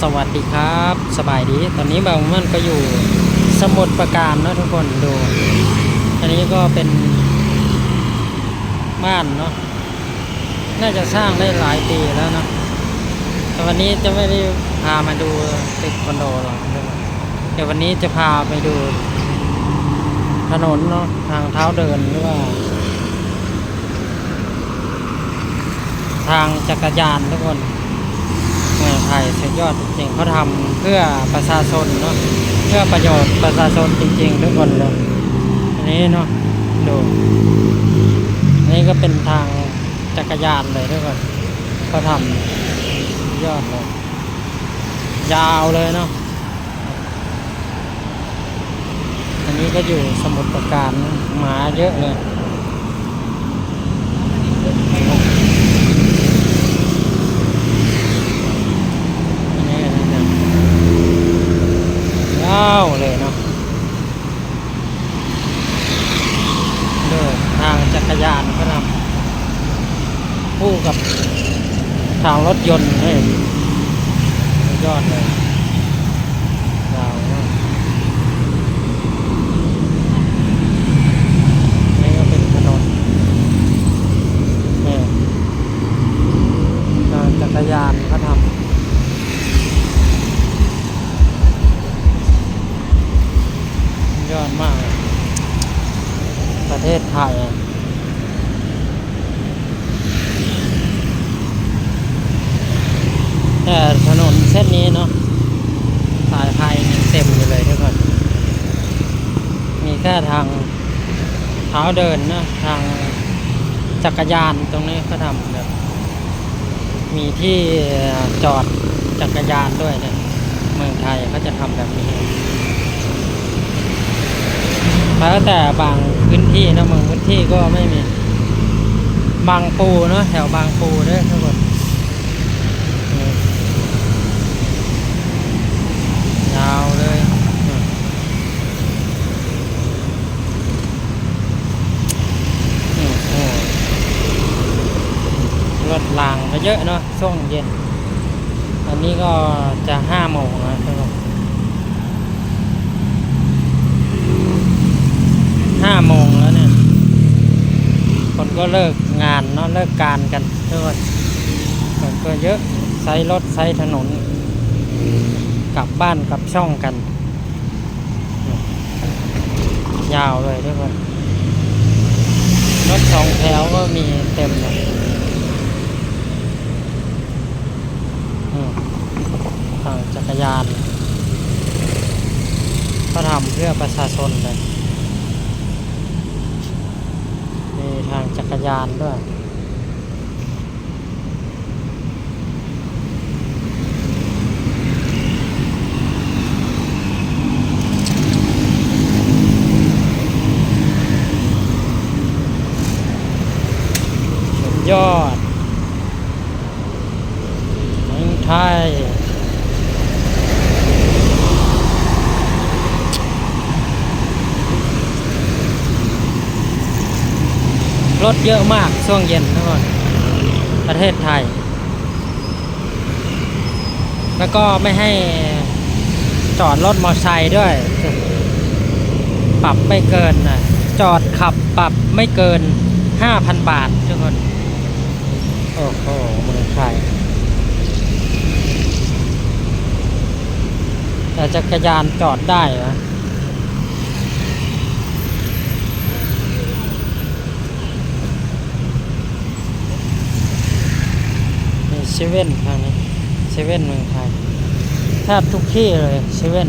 สวัสดีครับ สบายดี ตอนนี้บางมันก็อยู่สมุทรปราการเนอะทุกคนดู อันนี้ก็เป็นบ้านเนาะ น่าจะสร้างได้หลายปีแล้วเนอะแต่วันนี้จะไม่ได้พามาดูตึกคอนโดหรอกเดี๋ยววันนี้จะพาไปดู ถนนเนาะทางเท้าเดินหรือว่า ทางจักรยานทุกคน เมืองไทยสุดยอดจริงเขาทำเพื่อประชาชนเนาะเพื่อประโยชน์ประชาชนจริง ๆ ทุกคนเลยอันนี้เนาะดูอันนี้ก็เป็นทางจักรยานเลยทุกคนเขาทำยอดเลยยาวเลยเนาะอันนี้ก็อยู่สมุทรปราการหมาเยอะเลย นี่นะเนี่ยยาวเลยเนาะเดินทางจักรยานก็นำคู่กับทางรถยนต์นี่ยยอดเลยาวมากนี่ก็เป็นถนนนี่ทางจักรยานเขาทำ ยอดมากเลย ประเทศไทย แต่ถนนเส้นนี้เนาะสายไฟยังเต็มอยู่เลยทุกคนมีแค่ทางเท้าเดินนะทางจักรยานตรงนี้ก็ทำแบบมีที่จอดจักรยานด้วยเนี่ยเมืองไทยเขาจะทำแบบนี้ แล้วแต่บางพื้นที่นะบางพื้นที่ก็ไม่มี บางปูเนาะแถวบางปูเด้วยทุกคนยาวเลยรถรางก็เยอะเนาะช่วงเย็น อันนี้ก็จะห้าโมงแล้วทุกคน ห้าโมงแล้วเนี่ย คนก็เลิกงานเนาะเลิกการกันทุกคนคนก็เยอะใช้รถใช้ถนน กลับบ้านกลับช่องกัน ยาวเลยทุกคนรถสองแถวก็มีเต็มเลยทางจักรยานก็ทำเพื่อประชาชนเลย มีทางจักรยานด้วย สุดยอดเมืองไทย รถเยอะมากช่วงเย็นทุกคนประเทศไทย แล้วก็ไม่ให้จอดรถมอเตอร์ไซค์ด้วย ปรับไม่เกินนะจอดขับปรับไม่เกิน 5,000 บาททุกคน โอ้โหเมืองไทยแต่จักรยานจอดได้เหรอ มี เซเว่นทางนี้เซเว่นเมืองไทยแทบทุกที่เลยเซเว่น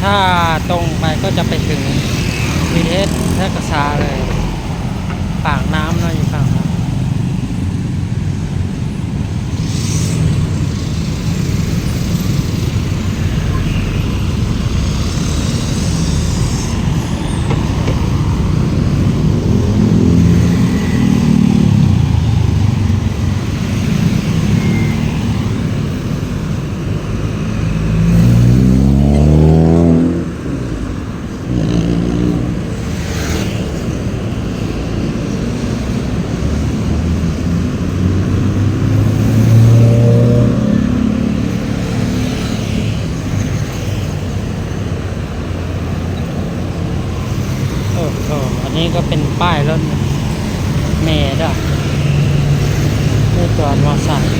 ถ้าตรงไปก็จะไปถึงวีเทสแทกษาเลย ปากน้ นี่ก็เป็นป้ายรถเมล์ด้วยนี่จอดมอไซค์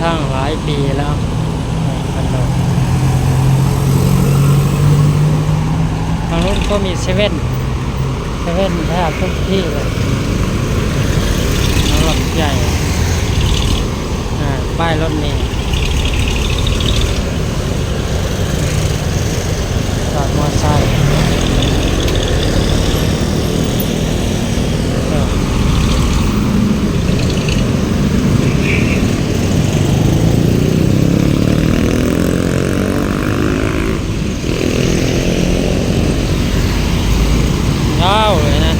สร้างหลายปีแล้วคอนโดทางนู้นก็มีเซเว่น เซเว่นแทบทุกที่เลยรถใหญ่อ่าป้ายรถเมล์จอดมอไซค์เออ ยาวเลยนะ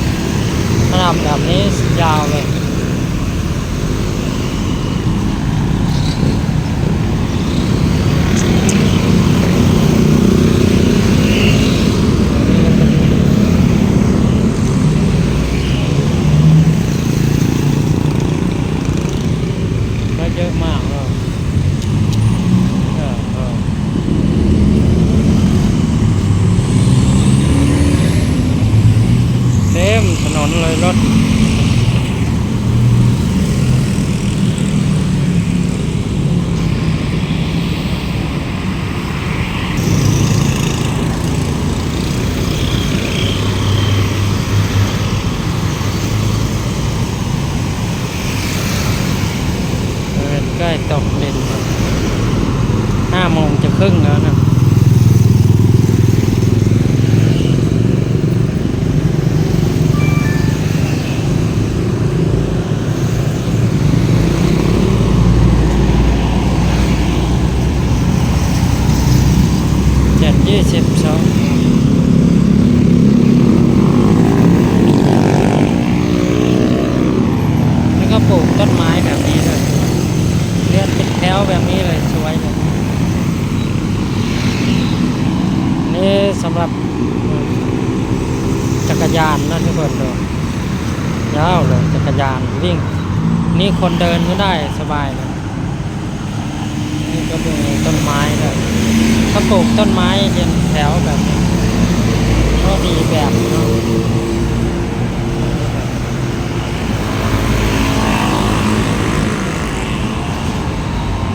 ำแบบนี้ยาวเลย ก็เยอะมากเลยเออเออ เต็มถนนเลยรถเออใกล้ตกดินห้าโมงจะครึ่งแล้วนะ ยี่สิบสองแล้วก็ปลูกต้นไม้แบบนี้เลยเรียนเป็นแถวแบบนี้เลยสวยเลยนี่สำหรับจักรยานนะทุกคนดูยาวเลยจักรยานวิ่ง นี่คนเดินก็ได้สบายเลยนี่ก็มีต้นไม้ด้วย ถ้าปลูกต้นไม้เรียงแถวแบบก็ดีแบบ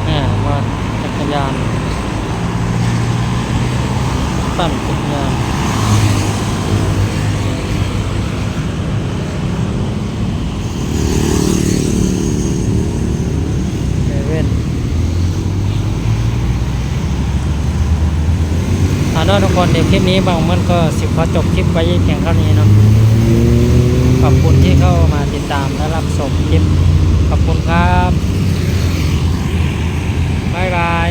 นี่มว่าจักรยานปั่นจักรยานเซเว่น เอาเนาะทุกคนเดี๋ยวคลิปนี้บางมันก็สิขอจบคลิปไว้เพียงเท่านี้เนาะขอบคุณที่เข้ามาติดตามและรับชมคลิปขอบคุณครับบ๊ายบาย